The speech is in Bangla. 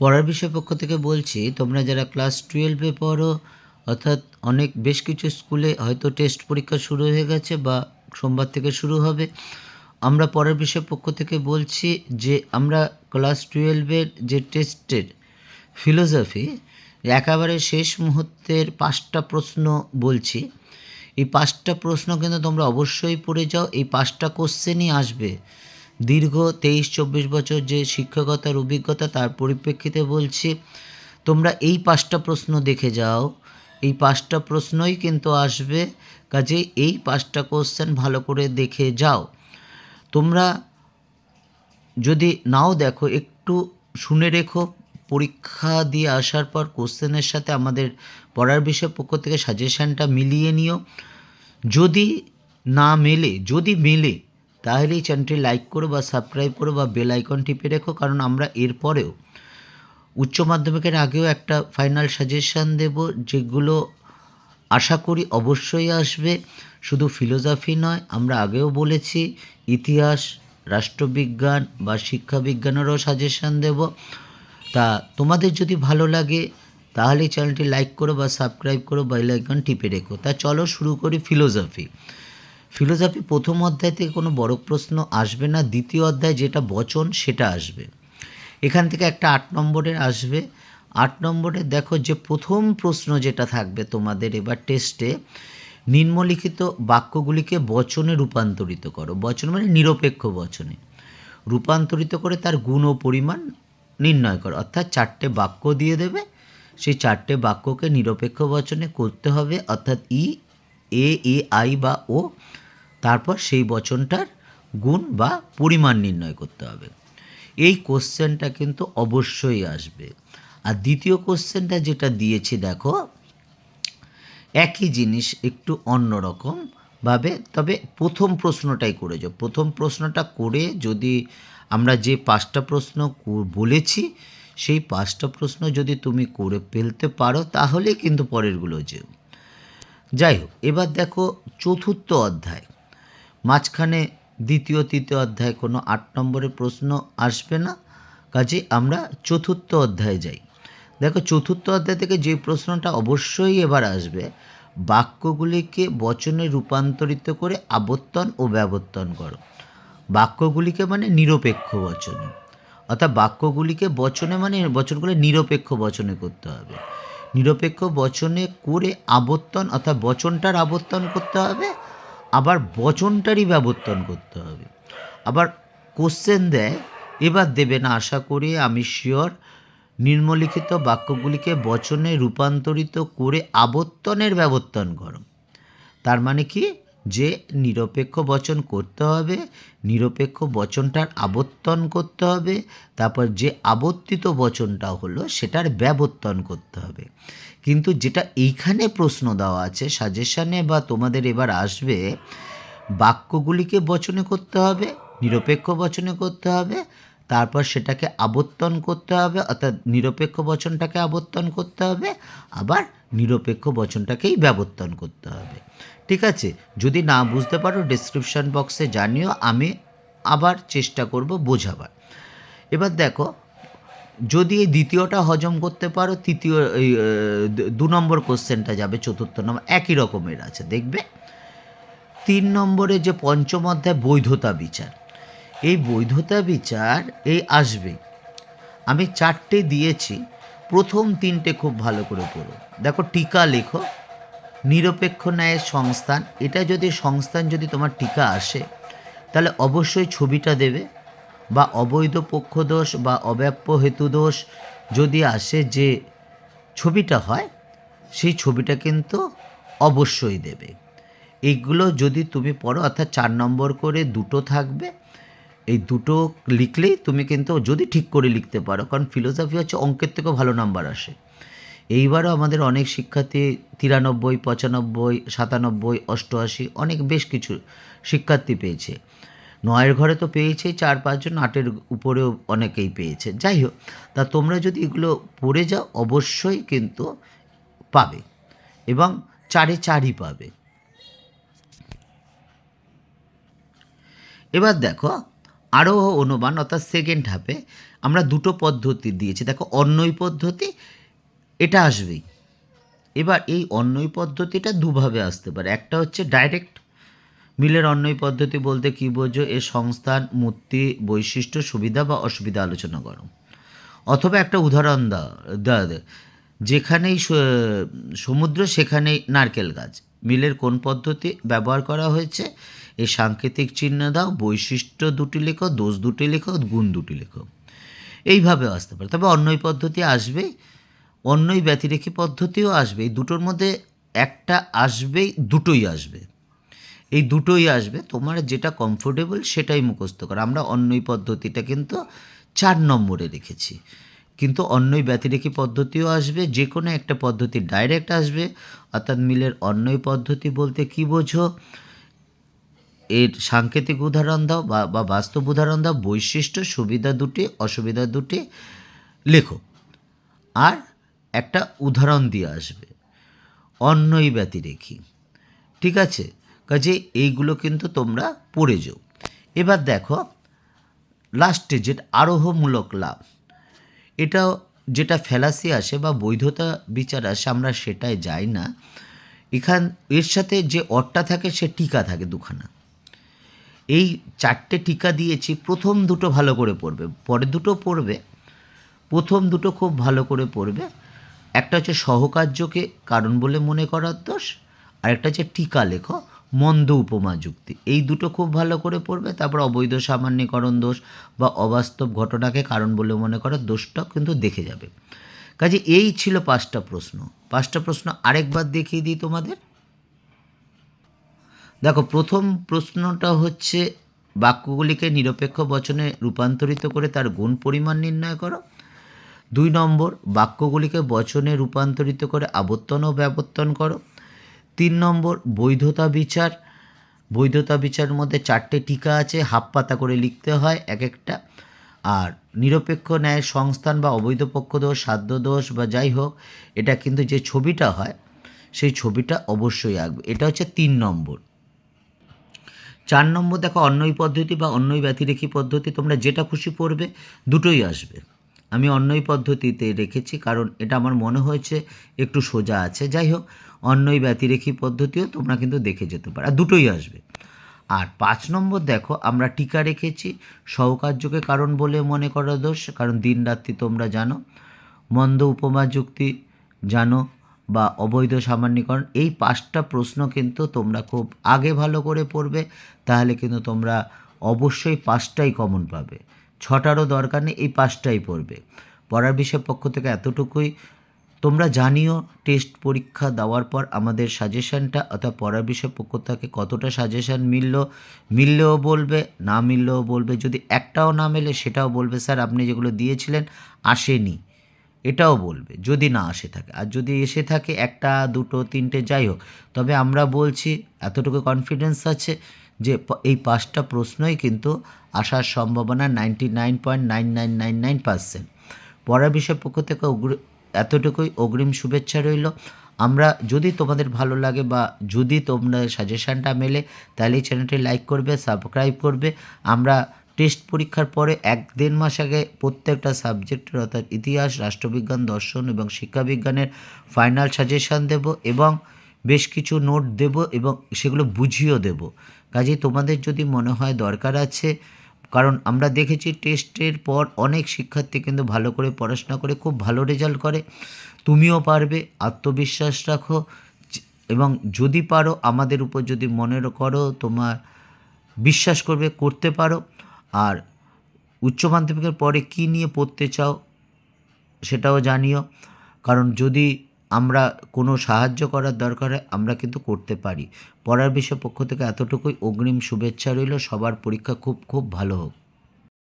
পড়ার বিষয় পক্ষ থেকে বলছি, তোমরা যারা ক্লাস টুয়েলভে পড়ো, অর্থাৎ অনেক বেশ কিছু স্কুলে হয়তো টেস্ট পরীক্ষা শুরু হয়ে গেছে বা সোমবার থেকে শুরু হবে, আমরা পড়ার বিষয় পক্ষ থেকে বলছি যে আমরা ক্লাস টুয়েলভের যে টেস্টের ফিলোসফি একেবারে শেষ মুহূর্তের পাঁচটা প্রশ্ন বলছি। এই পাঁচটা প্রশ্ন কিন্তু তোমরা অবশ্যই পড়ে যাও, এই পাঁচটা কোশ্চেনই আসবে। দীর্ঘ তেইশ চব্বিশ বছর যে শিক্ষকতার অভিজ্ঞতা, তার পরিপ্রেক্ষিতে বলছি, তোমরা এই পাঁচটা প্রশ্ন দেখে যাও। এই পাঁচটা প্রশ্নই কিন্তু আসবে কাজে এই পাঁচটা কোশ্চেন ভালো করে দেখে যাও। তোমরা যদি নাও দেখো, একটু শুনে রেখো। পরীক্ষা দিয়ে আসার পর কোশ্চেনের সাথে আমাদের পড়ার বিষয় পক্ষ থেকে সাজেশানটা মিলিয়ে নিও। যদি না মেলে, যদি মেলে তাহলে এই চ্যানেলটি লাইক করো বা সাবস্ক্রাইব করো বা বেল আইকন টিপে রেখো, কারণ আমরা এরপরেও উচ্চ মাধ্যমিকের আগেও একটা ফাইনাল সাজেশান দেব, যেগুলো আশা করি অবশ্যই আসবে। শুধু ফিলোসফি নয়, আমরা আগেও বলেছি, ইতিহাস, রাষ্ট্রবিজ্ঞান বা শিক্ষাবিজ্ঞানেরও সাজেশান দেব। তা তোমাদের যদি ভালো লাগে তাহলে চ্যানেলটি লাইক করো বা সাবস্ক্রাইব করো, বেল আইকন টিপে রেখো। তা চলো শুরু করি ফিলোসফি। ফিলোসফি প্রথম অধ্যায় থেকে কোনো বড় প্রশ্ন আসবে না, দ্বিতীয় অধ্যায় যেটা বচন সেটা আসবে। এখান থেকে একটা আট নম্বরের আসবে। আট নম্বরে দেখো যে প্রথম প্রশ্ন যেটা থাকবে তোমাদের এবার টেস্টে নিম্নলিখিত বাক্যগুলিকে বচনে রূপান্তরিত করো। বচন মানে নিরপেক্ষ বচনে। রূপান্তরিত করে তার গুণ ও পরিমাণ নির্ণয় করো। অর্থাৎ চারটে বাক্য দিয়ে দেবে, সেই চারটে বাক্যকে নিরপেক্ষ বচনে করতে হবে। অর্থাৎ ই, এ এ, আই বা ও তারপর সেই বচনটার গুণ বা পরিমাণ নির্ণয় করতে হবে। এই কোশ্চেনটা কিন্তু অবশ্যই আসবে। আর দ্বিতীয় কোশ্চেনটা যেটা দিয়েছি, দেখো, একই জিনিস একটু অন্যরকম ভাবে, তবে প্রথম প্রশ্নটাই করে যাও। প্রথম প্রশ্নটা করে যদি আমরা যে পাঁচটা প্রশ্ন বলেছি, সেই পাঁচটা প্রশ্ন যদি তুমি করে ফেলতে পারো, তাহলে কিন্তু পরেরগুলো যে যাই হোক, এবার দেখো চতুর্থ অধ্যায়। মাঝখানে দ্বিতীয়, তৃতীয় অধ্যায় কোনো আট নম্বরের প্রশ্ন আসবে না। কাজে আমরা চতুর্থ অধ্যায়ে যাই। দেখো, চতুর্থ অধ্যায় থেকে যে প্রশ্নটা অবশ্যই এবার আসবে, বাক্যগুলিকে বচনে রূপান্তরিত করে আবর্তন ও ব্যবর্তন করো। বাক্যগুলিকে মানে নিরপেক্ষ বচনে। অর্থাৎ বাক্যগুলিকে বচনে মানে বচনগুলো নিরপেক্ষ বচনে করতে হবে। নিরপেক্ষ বচনে করে আবর্তন অর্থাৎ বচনটার আবর্তন করতে হবে আবার বচনটারই ব্যবর্তন করতে হবে। আবার কোশ্চেন দেয়, এবার দেবে না, আশা করি আমি শিওর নিম্নলিখিত বাক্যগুলিকে বচনে রূপান্তরিত করে আবর্তনের ব্যবর্তন করো। তার মানে কি? যে নিরপেক্ষ বচন করতে হবে, নিরপেক্ষ বচনটার আবর্তন করতে হবে, তারপর যে আবর্তিত বচনটা হলো সেটার ব্যবর্তন করতে হবে। কিন্তু যেটা এইখানে প্রশ্ন দেওয়া আছে সাজেশানে বা তোমাদের এবার আসবে, বাক্যগুলিকে বচনে করতে হবে, নিরপেক্ষ বচনে করতে হবে তারপর সেটাকে আবর্তন করতে হবে, অর্থাৎ নিরপেক্ষ বচনটাকে আবর্তন করতে হবে, আবার নিরপেক্ষ বচনটাকেই ব্যবর্তন করতে হবে। ঠিক আছে? যদি না বুঝতে পারো ডিসক্রিপশন বক্সে জানিও, আমি আবার চেষ্টা করব বোঝাবার। এবার দেখো, যদি এই দ্বিতীয়টা হজম করতে পারো, তৃতীয় দু নম্বর কোশ্চেনটা যাবে, চতুর্থ নম্বর, একই রকমের আছে, দেখবে? তিন নম্বরে যে পঞ্চম অধ্যায়, বৈধতা বিচার। এই বৈধতা বিচার, এই আসবে। আমি চারটে দিয়েছি, প্রথম তিনটে খুব ভালো করে পড়ো। দেখো, টিকা লেখো, নিরপেক্ষ ন্যায়ের সংস্থান, এটা যদি সংস্থান যদি তোমার টিকা আসে, তাহলে অবশ্যই ছবিটা দেবে, বা অবৈধ পক্ষদোষ বা অব্যাপ্য হেতুদোষ যদি আসে যে ছবিটা হয়, সেই ছবিটা কিন্তু অবশ্যই দেবে। এইগুলো যদি তুমি পড়ো, অর্থাৎ চার নম্বর করে দুটো থাকবে এই দুটো লিখলেই তুমি কিন্তু যদি ঠিক করে লিখতে পারো, কারণ ফিলোসফি হচ্ছে অঙ্কের থেকেও ভালো নাম্বার আসে। এইবারও আমাদের অনেক শিক্ষার্থী তিরানব্বই, পঁচানব্বই, সাতানব্বই, অষ্টআশি, অনেক বেশ কিছু শিক্ষার্থী পেয়েছে। নয়ের ঘরে তো পেয়েছেই চার পাঁচজন আটের উপরেও অনেকেই পেয়েছে। যাই হোক, তা তোমরা যদি এগুলো পড়ে যাও, অবশ্যই কিন্তু পাবে এবং চারে চারই পাবে। এবার দেখো আরও অনুমান, অর্থাৎ সেকেন্ড হাফে আমরা দুটো পদ্ধতি দিয়েছি। দেখো, অন্যই পদ্ধতি, এটা আসবেই। এবার এই অন্যই পদ্ধতিটা দুভাবে আসতে পারে। একটা হচ্ছে ডাইরেক্ট মিলের অন্যই পদ্ধতি বলতে কী বোঝো? এর সংস্থান, মূর্তি, বৈশিষ্ট্য, সুবিধা বা অসুবিধা আলোচনা করো। অথবা একটা উদাহরণ দাও দাও দাও। যেখানেই সমুদ্র, সেখানেই নারকেল গাছ। মিলের কোন পদ্ধতি ব্যবহার করা হয়েছে? এই সাংকেতিক চিহ্ন দাও, বৈশিষ্ট্য দুটি লেখো, দোষ দুটি লেখো, গুণ দুটি লেখো। এইভাবে আসতে পারে। তবে অন্যই পদ্ধতি আসবেই অন্যই ব্যতিরেখী পদ্ধতিও আসবে। এই দুটোর মধ্যে একটা আসবেই দুটোই আসবে। এই দুটোই আসবে, তোমার যেটা কমফোর্টেবল সেটাই মুখস্থ করো। আমরা অন্যই পদ্ধতিটা কিন্তু চার নম্বরে রেখেছি। কিন্তু অন্যই ব্যতিরেখী পদ্ধতিও আসবে যে কোনো একটা পদ্ধতি ডাইরেক্ট আসবে। অর্থাৎ মিলের অন্যই পদ্ধতি বলতে কি বোঝো? এর সাংকেতিক উদাহরণ দাও বা বাস্তব উদাহরণ দাও, বৈশিষ্ট্য, সুবিধা দুটি, অসুবিধা দুটি, লেখো। আর একটা উদাহরণ দিয়ে আসবে, অন্যই ব্যতিরেখী ঠিক আছে? কাজে এইগুলো কিন্তু তোমরা পড়ে যাও। এবার দেখো লাস্টে যেটা আরোহমূলক লাভ, এটা যেটা ফেলাসি আসে বা বৈধতা বিচার আসে, আমরা সেটাই যাই না। এখান, এর সাথে যে অটটা থাকে, সে টিকা থাকে দুখানা। এই চারটে টিকা দিয়েছি, প্রথম দুটো ভালো করে পড়বে। পরে দুটো পড়বে, প্রথম দুটো খুব ভালো করে পড়বে। একটা হচ্ছে সহকার্যকে কারণ বলে মনে করার দোষ, আর একটা হচ্ছে টিকা লেখো, মন্দ উপমা যুক্তি। এই দুটো খুব ভালো করে পড়বে, তারপর অবৈধ সামান্যীকরণ দোষ বা অবাস্তব ঘটনাকে কারণ বলে মনে করার দোষটাও কিন্তু দেখে যাবে। কাজে এই ছিল পাঁচটা প্রশ্ন। পাঁচটা প্রশ্ন আরেকবার দেখিয়ে দিই তোমাদের। দেখো, প্রথম প্রশ্নটা হচ্ছে, বাক্যগুলিকে নিরপেক্ষ বচনে রূপান্তরিত করে তার গুণ পরিমাণ নির্ণয় করো। দুই নম্বর, বাক্যগুলিকে বচনে রূপান্তরিত করে আবর্তন ও ব্যাবর্তন করো। তিন নম্বর, বৈধতা বিচার। বৈধতা বিচারের মধ্যে চারটে টিকা আছে, হাফ পাতা করে লিখতে হয় এক একটা। আর নিরপেক্ষ ন্যায় সংস্থান বা অবৈধ পক্ষ দোষ, সাধ্য দোষ বা যাই হোক, এটা কিন্তু যে ছবিটা হয়, সেই ছবিটা অবশ্যই আঁকবে এটা হচ্ছে তিন নম্বর। চার নম্বর দেখো, অন্যই পদ্ধতি বা অন্যই ব্যতিরেখী পদ্ধতি, তোমরা যেটা খুশি পড়বে, দুটোই আসবে। আমি অন্যই পদ্ধতিতে রেখেছি, কারণ এটা আমার মনে হয়েছে একটু সোজা আছে। যাই হোক, অন্যই ব্যতিরেখী পদ্ধতিও তোমরা কিন্তু দেখে যেতে পারো, আর দুটোই আসবে। আর পাঁচ নম্বর দেখো, আমরা টিকা রেখেছি, সহকার্যকে কারণ বলে মনে করা দোষ, কারণ দিন রাত্রি তোমরা জানো, মন্দ উপমা যুক্তি জানো বা অবৈধ সামান্যীকরণ, এই পাঁচটা প্রশ্ন কিন্তু তোমরা খুব আগে ভালো করে পড়বে, তাহলে কিন্তু তোমরা অবশ্যই পাঁচটাই কমন পাবে। ছটারও দরকার নেই, এই পাঁচটাই পড়বে। পড়ার বিষয় পক্ষ থেকে এতটুকুই। তোমরা জানিও টেস্ট পরীক্ষা দেওয়ার পর আমাদের সাজেশনটা, অর্থাৎ পড়ার বিষয় পক্ষ থেকে কতটা সাজেশন মিলল, মিললেও বলবে, না মিললেও বলবে, যদি একটাও না মেলে সেটাও বলবে, স্যার, আপনি যেগুলো দিয়েছিলেন, আসেনি। এটাও বলবে, যদি না আসে থাকে। আর যদি এসে থাকে একটা, দুটো, তিনটে, যাই হোক, তবে আমরা বলছি, এতটুকু কনফিডেন্স আছে যে এই পাঁচটা প্রশ্নই কিন্তু আসার সম্ভাবনা ninety nine point nine nine nine nine percent পড়ার বিষয় পক্ষ থেকে এতটুকুই অগ্রিম শুভেচ্ছা রইল। আমরা যদি তোমাদের ভালো লাগে বা যদি তোমরা সাজেশনটা মেলে, তাহলে এই চ্যানেলটি লাইক করবে সাবস্ক্রাইব করবে। আমরা টেস্ট পরীক্ষার পরে এক দেড় মাস আগে প্রত্যেকটা সাবজেক্টের অর্থাৎ ইতিহাস, রাষ্ট্রবিজ্ঞান, দর্শন এবং শিক্ষাবিজ্ঞানের ফাইনাল সাজেশন দেব এবং বেশ কিছু নোট দেব এবং সেগুলো বুঝিয়েও দেব। কাজেই তোমাদের যদি মনে হয় দরকার আছে, কারণ আমরা দেখেছি টেস্টের পর অনেক শিক্ষার্থী কিন্তু ভালো করে পড়াশোনা করে খুব ভালো রেজাল্ট করে। তুমিও পারবে, আত্মবিশ্বাস রাখো এবং যদি পারো আমাদের উপর যদি মনে করো তোমার, বিশ্বাস করবে, করতে পারো। আর উচ্চ মাধ্যমিকের পরে কী নিয়ে পড়তে চাও সেটাও জানিও। কারণ যদি আমরা কোনো সাহায্য করার দরকার হয়, আমরা কিন্তু করতে পারি। পড়ার বিষয় পক্ষ থেকে এতটুকুই। অগ্রিম শুভেচ্ছা রইল। সবার পরীক্ষা খুব খুব ভালো হোক।